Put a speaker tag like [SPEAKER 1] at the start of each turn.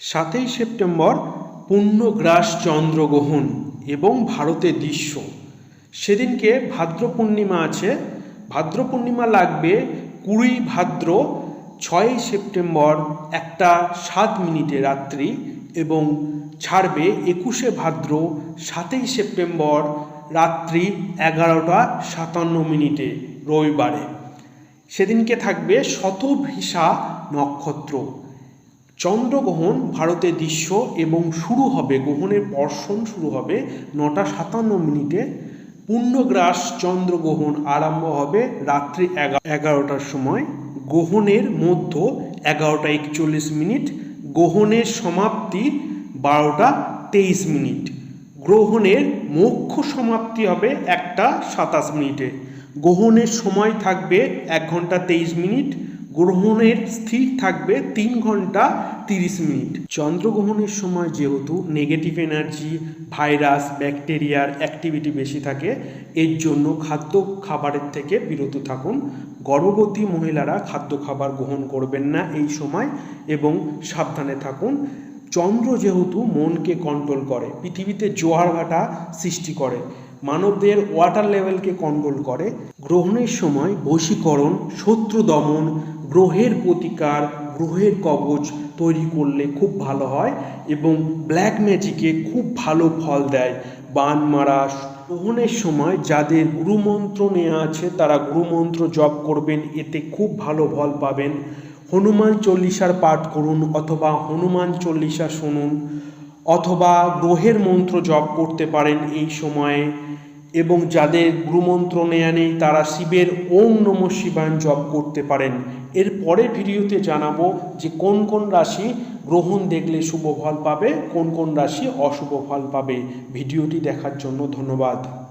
[SPEAKER 1] সাতই সেপ্টেম্বর পূর্ণগ্রাস চন্দ্রগ্রহণ এবং ভারতের দৃশ্য। সেদিনকে ভাদ্র পূর্ণিমা আছে। ভাদ্র পূর্ণিমা লাগবে কুড়ি ভাদ্র ছয়ই সেপ্টেম্বর একটা সাত মিনিটে রাত্রি এবং ছাড়বে একুশে ভাদ্র সাতই সেপ্টেম্বর রাত্রি এগারোটা সাতান্ন মিনিটে রবিবারে। সেদিনকে থাকবে শতভিসা নক্ষত্র। চন্দ্রগ্রহণ ভারতে দৃশ্য এবং শুরু হবে, গ্রহণের বর্ষণ শুরু হবে নটা সাতান্ন মিনিটে। পূর্ণগ্রাস চন্দ্রগ্রহণ আরম্ভ হবে রাত্রি এগা- এগারোটার সময়। গ্রহণের মধ্য এগারোটা একচল্লিশ মিনিট। গ্রহণের সমাপ্তি বারোটা তেইশ মিনিট। গ্রহণের মুখ্য সমাপ্তি হবে একটা সাতাশ মিনিটে। গ্রহণের সময় থাকবে এক ঘণ্টা তেইশ মিনিট। গ্রহণের স্থির থাকবে তিন ঘণ্টা তিরিশ মিনিট। চন্দ্রগ্রহণের সময় যেহেতু নেগেটিভ এনার্জি ভাইরাস ব্যাকটেরিয়ার অ্যাক্টিভিটি বেশি থাকে, এর জন্য খাদ্য খাবারের থেকে বিরত থাকুন। গর্ভবতী মহিলারা খাদ্য খাবার গ্রহণ করবেন না এই সময় এবং সাবধানে থাকুন। চন্দ্র যেহেতু মনকে কন্ট্রোল করে, পৃথিবীতে জোয়ার ভাটা সৃষ্টি করে মানবদের ওয়াটার লেভেলকে কন্ট্রোল করে। গ্রহণের সময় বশীকরণ, শত্রু দমন, গ্রহের প্রতিকার, গ্রহের কবচ তৈরি করলে খুব ভালো হয় এবং ব্ল্যাক ম্যাজিকে খুব ভালো ফল দেয়। বান মারা, গ্রহণের সময় যাদের গুরুমন্ত্র নেওয়া আছে, তারা গুরুমন্ত্র জপ করবেন, এতে খুব ভালো ফল পাবেন। হনুমান চল্লিশার পাঠ করুন অথবা হনুমান চল্লিশা শুনুন। অথবা গ্রহের মন্ত্র জপ করতে পারেন এই সময়ে এবং যাদের গুরুমন্ত্র নেয়া নেই, তারা শিবের ওম নম শিবায়ন জপ করতে পারেন। এর পরের ভিডিওতে জানাব যে কোন কোন রাশি গ্রহণ দেখলে শুভ ফল পাবে, কোন কোন রাশি অশুভ ফল পাবে। ভিডিওটি দেখার জন্য ধন্যবাদ।